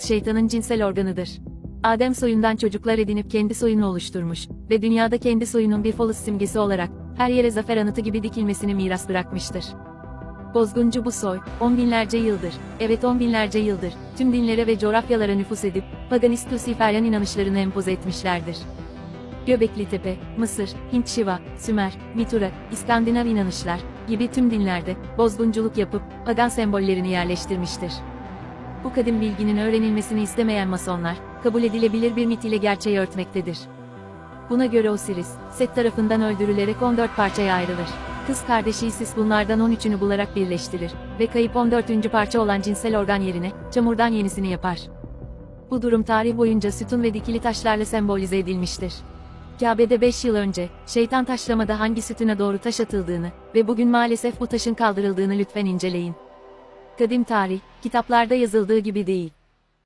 Şeytanın cinsel organıdır. Adem soyundan çocuklar edinip kendi soyunu oluşturmuş ve dünyada kendi soyunun bir Phallus simgesi olarak her yere zafer anıtı gibi dikilmesini miras bırakmıştır. Bozguncu bu soy, on binlerce yıldır, evet on binlerce yıldır, tüm dinlere ve coğrafyalara nüfus edip, paganist Luciferyan inanışlarını empoze etmişlerdir. Göbekli Tepe, Mısır, Hint Şiva, Sümer, Mitura, İskandinav inanışlar gibi tüm dinlerde bozgunculuk yapıp pagan sembollerini yerleştirmiştir. Bu kadim bilginin öğrenilmesini istemeyen masonlar, kabul edilebilir bir mit ile gerçeği örtmektedir. Buna göre Osiris, Set tarafından öldürülerek 14 parçaya ayrılır. Kız kardeşi Isis bunlardan 13'ünü bularak birleştirir ve kayıp 14. parça olan cinsel organ yerine çamurdan yenisini yapar. Bu durum tarih boyunca sütun ve dikili taşlarla sembolize edilmiştir. Kabe'de 5 yıl önce, şeytan taşlamada hangi sütuna doğru taş atıldığını ve bugün maalesef bu taşın kaldırıldığını lütfen inceleyin. Kadim tarih, kitaplarda yazıldığı gibi değil.